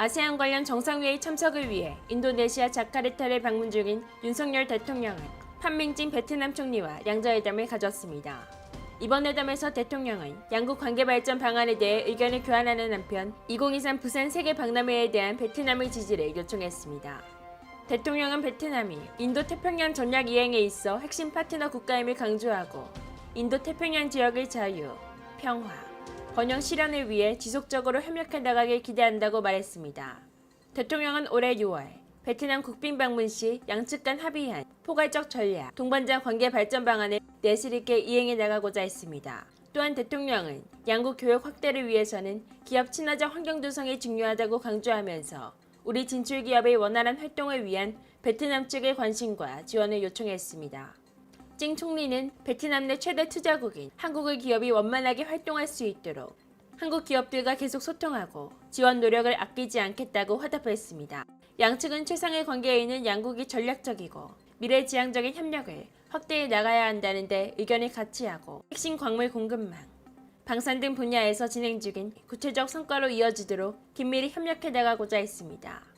4주년 정상회의 참석을 위해 인도네시아 자카르타를 방문 중인 윤석열 대통령은 판밍진 베트남 총리와 양자회담을 가졌습니다. 이번 회담에서 대통령은 양국 관계 발전 방안에 대해 의견을 교환하는 한편 2023 부산 세계 박람회에 대한 베트남의 지지를 요청했습니다. 대통령은 베트남이 인도 태평양 전략 이행에 있어 핵심 파트너 국가임을 강조하고 인도 태평양 지역의 자유, 평화, 번영 실현을 위해 지속적으로 협력해 나가길 기대한다고 말했습니다. 대통령은 올해 6월 베트남 국빈 방문 시 양측 간 합의한 포괄적 전략, 동반자 관계 발전 방안을 내실 있게 이행해 나가고자 했습니다. 또한 대통령은 양국 교역 확대를 위해서는 기업 친화적 환경 조성이 중요하다고 강조하면서 우리 진출 기업의 원활한 활동을 위한 베트남 측의 관심과 지원을 요청했습니다. 찡 총리는 베트남 내 최대 투자국인 한국의 기업이 원만하게 활동할 수 있도록 한국 기업들과 계속 소통하고 지원 노력을 아끼지 않겠다고 화답했습니다. 양측은 최상의 관계에 있는 양국이 전략적이고 미래지향적인 협력을 확대해 나가야 한다는데 의견을 같이 하고 핵심 광물 공급망, 방산 등 분야에서 진행 중인 구체적 성과로 이어지도록 긴밀히 협력해 나가고자 했습니다.